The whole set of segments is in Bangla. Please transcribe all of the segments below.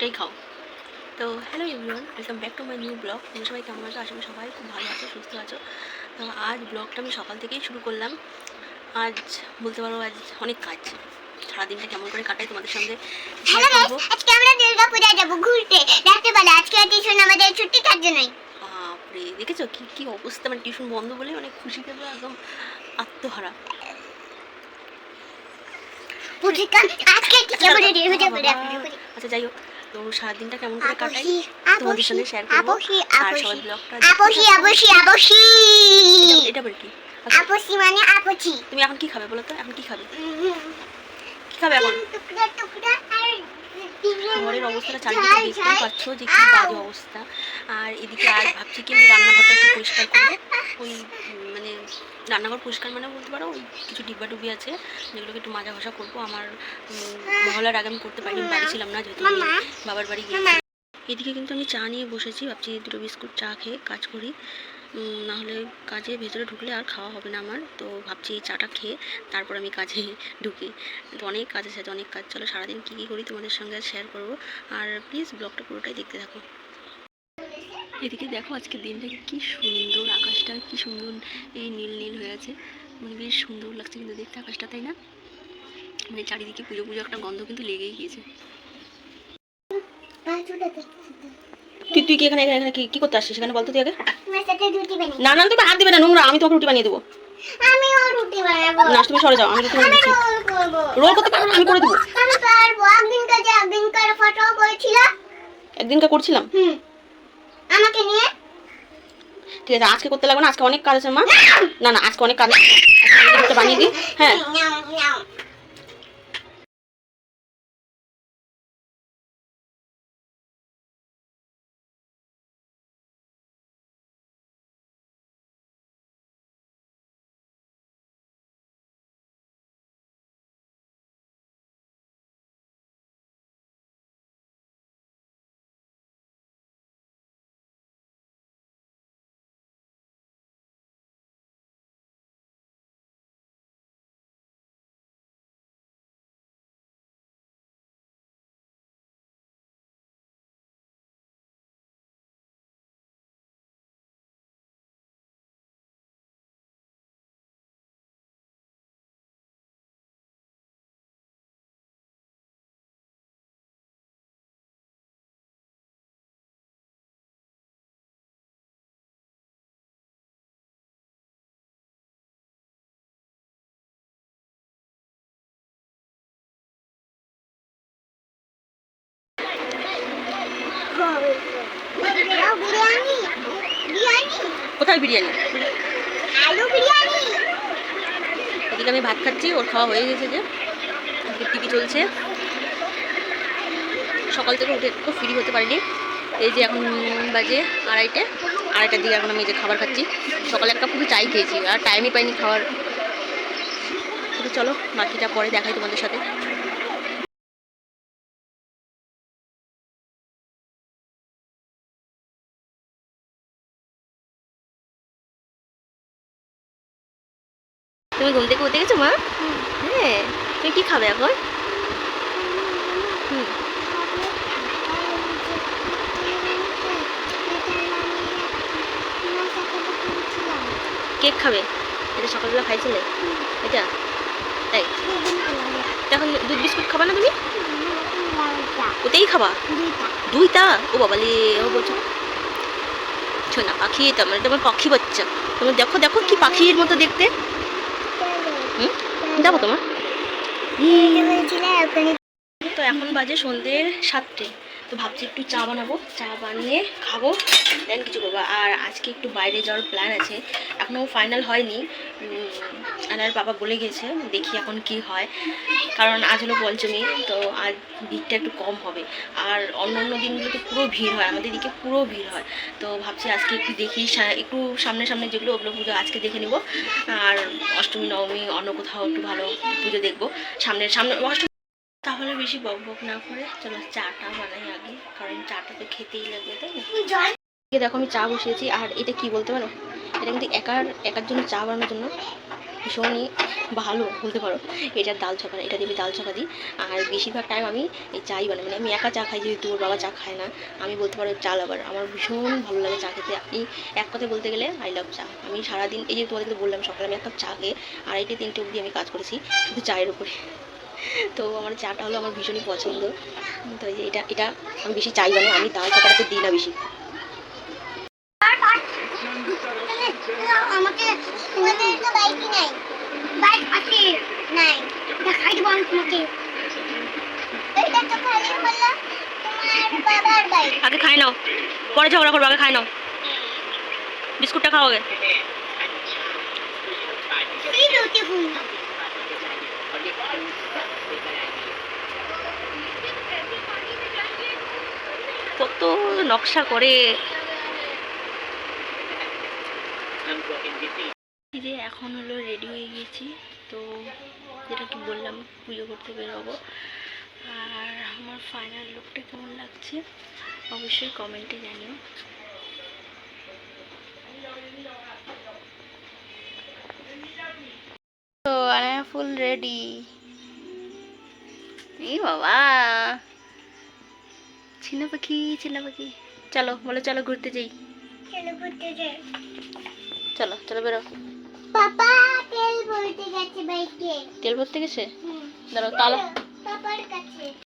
এটাই খাও তো hello everyone welcome back to my new blog তোমরা সবাই কেমন আছো? আশা করি সবাই খুব ভালো আছো সুস্থ আছো। তো আজ ব্লগটা আমি সকাল থেকেই শুরু করলাম। আজ বলতে পারো আজ অনেক কাজ। সারাদিনটা কেমন করে কাটাই তোমাদের সঙ্গে আজকে আমরা দুর্গা পূজা যাব ঘুরতে। রাত্রেবেলা আজকে টিউশন আমাদের ছুটি তার জন্যই। বাপরে দেখেছ কি কি অবস্থা? মানে টিউশন বন্ধ বলে অনেক খুশি পেল একদম আত্মহারা। যাবে আচ্ছা যাই হোক। তো সারাদিনটা কেমন করে কাটাই? তোমাদের সঙ্গে শেয়ার করব। আর সবাই ব্লগটা আপসি আপসি আপসি এটা আবার কি? আচ্ছা, আপসি মানে আপসি তুমি এখন কি খাবে বলো তো? এখন কি খাবে? কি খাবে এখন? টুকরা টুকরা আর ঘরের অবস্থাটা চারিদিকে দেখতেই পাচ্ছ যে কি বাজে অবস্থা। আর এদিকে আজ ভাবছি কি আমি রান্নাঘরটা একটু পরিষ্কার করব। ওই রান্নাঘর পরিষ্কার মানে বলতে পারো, ওই কিছু ডিব্বা ডুবি আছে, যেগুলোকে একটু মাজা ঘষা করব। আমার মহলার আগে আমি করতে পারিনি, বাড়ি ছিলাম না যেহেতু বাবার বাড়ি মামা এদিকে কিন্তু আমি চা নিয়ে বসেছি, ভাবছি দুটো বিস্কুট চা খেয়ে কাজ করি। না হলে কাজে ভেতরে ঢুকলে আর খাওয়া হবে না আমার, তো ভাবছি এই চাটা খেয়ে তারপর আমি কাজে ঢুকি। তো অনেক কাজ আছে অনেক কাজ চলো, সারাদিন কী কী করি তোমাদের সঙ্গে শেয়ার করব। আর প্লিজ ব্লগটা পুরোটাই দেখতে থাকো। এদিকে দেখো আজকে দিনটা কি সুন্দর আকাশটা কি সুন্দর এই নীল নীল হয়ে আছে। মানে বেশ সুন্দর লাগছে কিন্তু দেখতে আকাশটা তাই না? মানে চারিদিকে পুজো পুজো একটা গন্ধ কিন্তু লেগেই গিয়েছে। তুই তুই কি এখানে এখানে এখানে কি করতে আসছিস সেখানে বলতো তুই আগে। না না তুমি হাত দিবে না নোংরা আমি তোমাকে রুটি বানিয়ে দেবো। না তুমি সরে যাও আমি রুটি বানিয়ে দিচ্ছি। রোল করতে পারব আমি করে দেবো। আমি পারব একদিন কাজে একদিন কার ফটো করেছিল একদিনকা করছিলাম? হুম। আমাকে নিয়ে? ঠিক আছে আজকে করতে লাগবে না আজকে অনেক কাজ আছে মা। না! না আজকে অনেক কাজ বানিয়ে দিই। হ্যাঁ। কোথায় বিরিয়ানি। আলু বিরিয়ানি। এদিকে আমি ভাত খাচ্ছি ওর খাওয়া হয়ে গেছে যে। টিভি চলছে। সকাল থেকে উঠে একটু ফ্রি হতে পারিনি। এই যে এখন বাজে আড়াইটে। আড়াইটার দিকে এখন আমি যে খাবার খাচ্ছি। সকালে একটা পুরো চাই খেয়েছি আর টাইমই পাইনি খাওয়ার। চলো বাকিটা পরে দেখাই তোমাদের সাথে। তুমি ঘুম থেকে উঠে গেছো, মা? হ্যাঁ তুমি কি খাবে এখন? কেক খাবে? এটা সকালবেলা খাইছিলে? এটা? তাই এখন দুধ বিস্কুট খাবা না তুমি? ওতেই খাবা? দুইটা? ও বাবালে ও বলছো। শোনা পাখি তো আমার তোমার পাখি বাচ্চা। তোমার দেখো দেখো কি পাখির মতো দেখতে। যাব তোমার তো এখন বাজে সন্ধ্যে সাতটে। তো ভাবছি একটু চা বানাবো। চা বানিয়ে খাব দেন কিছু করব। আর আজকে একটু বাইরে যাওয়ার প্ল্যান আছে। এখনও ফাইনাল হয়নি। আনার বাবা বলে গেছে দেখি এখন কি হয়। কারণ আজ হলো পঞ্চমী, তো আজ ভিড়টা একটু কম হবে। আর অন্য অন্য দিনগুলোতে পুরো ভিড় হয়, আমাদের দিকে পুরো ভিড় হয়। তো ভাবছি আজকে একটু দেখি একটু সামনে সামনে যেগুলো ওগুলো পুজো আজকে দেখে নিব। আর অষ্টমী, নবমী, অন্য কোথাও একটু ভালো পুজো দেখব। সামনের সামনে, অষ্টমী তাহলে বেশি বক বক না করে চলো চাটা বানাই আগে কারণ চাটা তো খেতেই লাগবে তাই না? দেখো আমি চা বসিয়েছি আর এটা কি বলতে পারো? এটা কিন্তু একার একার জন্য চা বানানোর জন্য ভীষণই ভালো বলতে পারো। এটা ডাল ছকা এটা দিয়ে আমি ডাল ছকা দিই আর বেশিরভাগ টাইম আমি এই চাই বানাই মানে আমি একা চা খাই যেহেতু ওর বাবা চা খায় না আমি বলতে পারো চা লাভার আমার ভীষণ ভালো লাগে চা খেতে। আমি এক কথায় বলতে গেলে আই লাভ চা। আমি সারাদিন এই যে তোমাদেরকে বললাম সকালে আমি এক কাপ চা খেয়ে আড়াইটে তিনটে অবধি আমি কাজ করেছি শুধু চায়ের উপরে। তো আমার চাটা হলো আমার ভীষণই পছন্দ। তো এটা এটা আমি বেশি চাই আমি দিই না বেশি। আমি তোমাকে। এটা তো তোমার বাবার বাইক। আগে খাই নাও। পরে ঝগড়া করব আগে খাই নাও। বিস্কুটটা খাও আগে। বিউটিফুল কত নকশা করে। যে এখন হলো রেডি হয়ে গেছি তো যেটা কি বললাম পুজো করতে বেরোবো। আর আমার ফাইনাল লুকটা কেমন লাগছে অবশ্যই কমেন্টে জানিও। তো আনায়া ফুল রেডি এই বাবা। ছিনা পাখি চিনা পাখি। চলো বলো চলো ঘুরতে যাই। চলো ঘুরতে যাই। চলো চলো বেরো। পাপা তেল ভরতে গেছে বাইকে। তেল ভরতে গেছে? দাঁড়াও তালা। পাপার কাছে।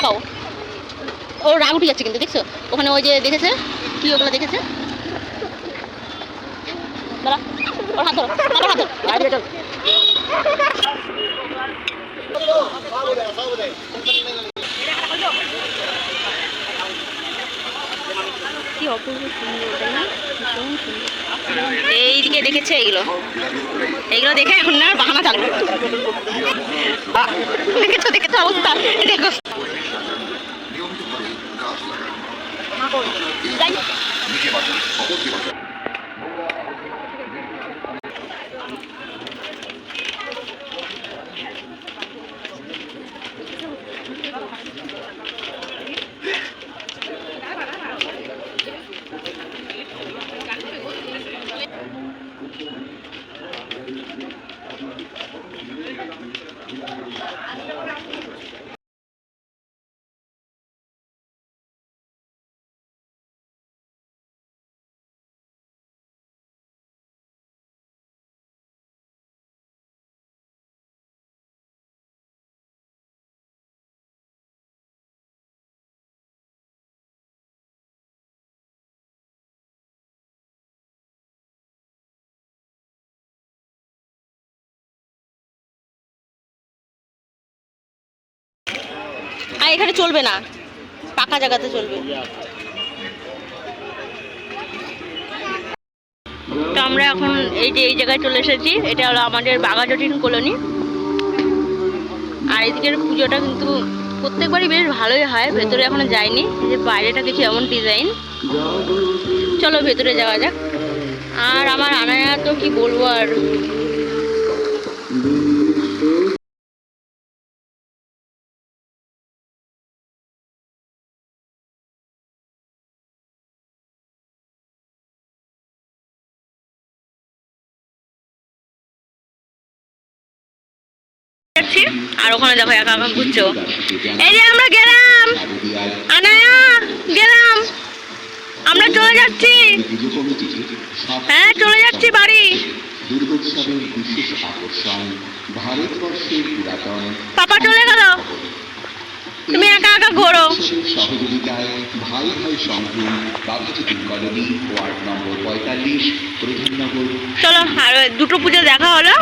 তাকাও ওর রাগ উঠে যাচ্ছে কিন্তু দেখছ? ওখানে ওই যে দেখেছে? কি ওগুলো দেখেছে? দাঁড়া ওর হাত ধরো হাত ধরো। কি অপূর্ব সুন্দর তাই না? ভীষণ সুন্দর। এইদিকে দেখেছে এইগুলো এইগুলো দেখে এখন না বাহানা চালু দেখেছ দেখেছ অবস্থা? দেখো। ポイントの意外に。আর এখানে চলবে না। পাকা জায়গাতে চলবে। তো আমরা এখন এই যে এই জায়গায় চলে এসেছি, এটা হলো আমাদের বাগাজটিন কলোনি। আর এদিকের পুজোটা কিন্তু প্রত্যেকবারই বেশ ভালোই হয়, ভেতরে এখনও যায়নি যে বাইরেটা কিছু এমন ডিজাইন চলো ভেতরে যাওয়া যাক। আর আমার আনায়া তো কি বলব আর? যাচ্ছি আর ওখানে দেখো একা একা ঘুরছো। এই যে আমরা গেলাম। আনায়া, গেলাম। আমরা চলে যাচ্ছি। হ্যাঁ চলে যাচ্ছি বাড়ি। পাপা চলে গেল। ঘোরো ওয়ার্ড নম্বর পঁয়তাল্লিশ প্রধাননগর চলো, আর দুটো পুজো দেখা হলো।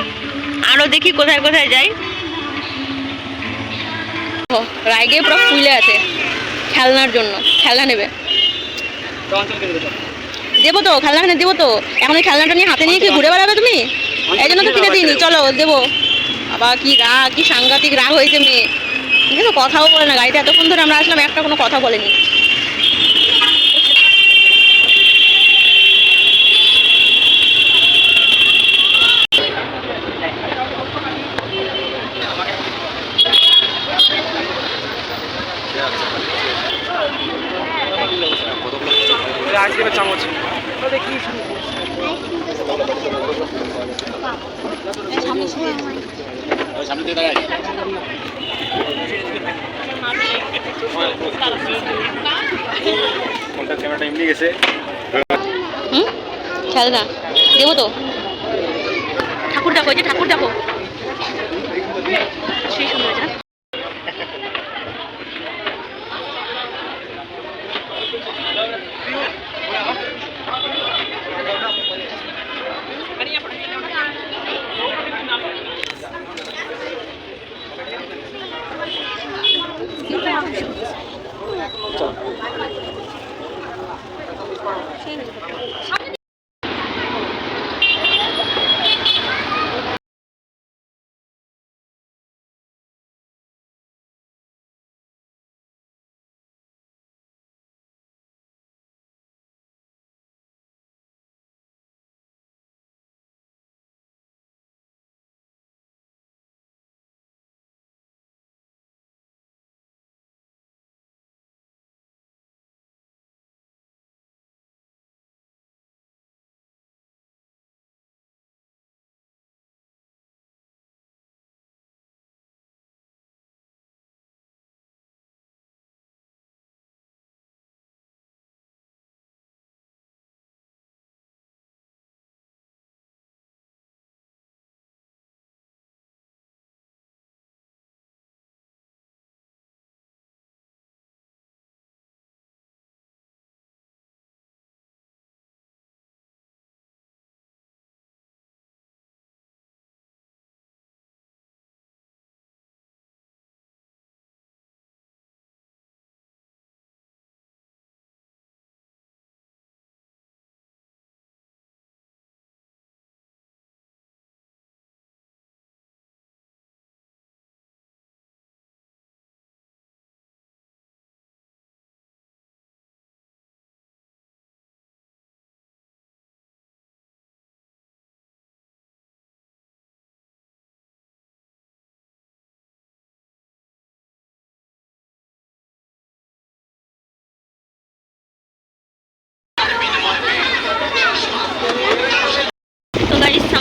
আরও দেখি কোথায় কোথায় যাই। রায়গে পুরো ফুলে আছে খেলনার জন্য, খেলনা নেবে। দেবো তো, খেলনা দেবো তো। এখন খেলনাটা নিয়ে হাতে নিয়ে কি ঘুরে বেড়াবে তুমি? এই জন্য তো কিনে দিইনি, চলো, দেবো। আবার কি রাগ, কি সাংঘাতিক রাগ হয়েছে মেয়ে। ঠিক আছে কথাও বলে না, গাড়িতে এতক্ষণ ধরে আমরা আসলাম, একটা কোনো কথা বলেনি। আইসক্রিমের চামচ। ফোনটা ক্যামেরাটা এমনি গেছে। হুম? খেলনা। দেবো তো। ঠাকুর দেখো এই যে ঠাকুর দেখো। সেই সুন্দর হয়েছে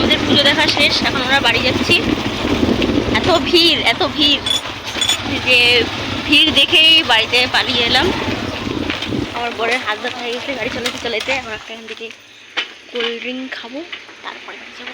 আমাদের পুজো দেখা শেষ, এখন আমরা বাড়ি যাচ্ছি। এত ভিড় এত ভিড়। যে ভিড় দেখেই বাড়িতে পালিয়ে এলাম। আমার বরের হাত ব্যথা হয়ে গেছে, গাড়ি চলেছে চলেতে। আমরা একটা এখান থেকে কোল্ড ড্রিঙ্ক খাব, তারপরে যাব।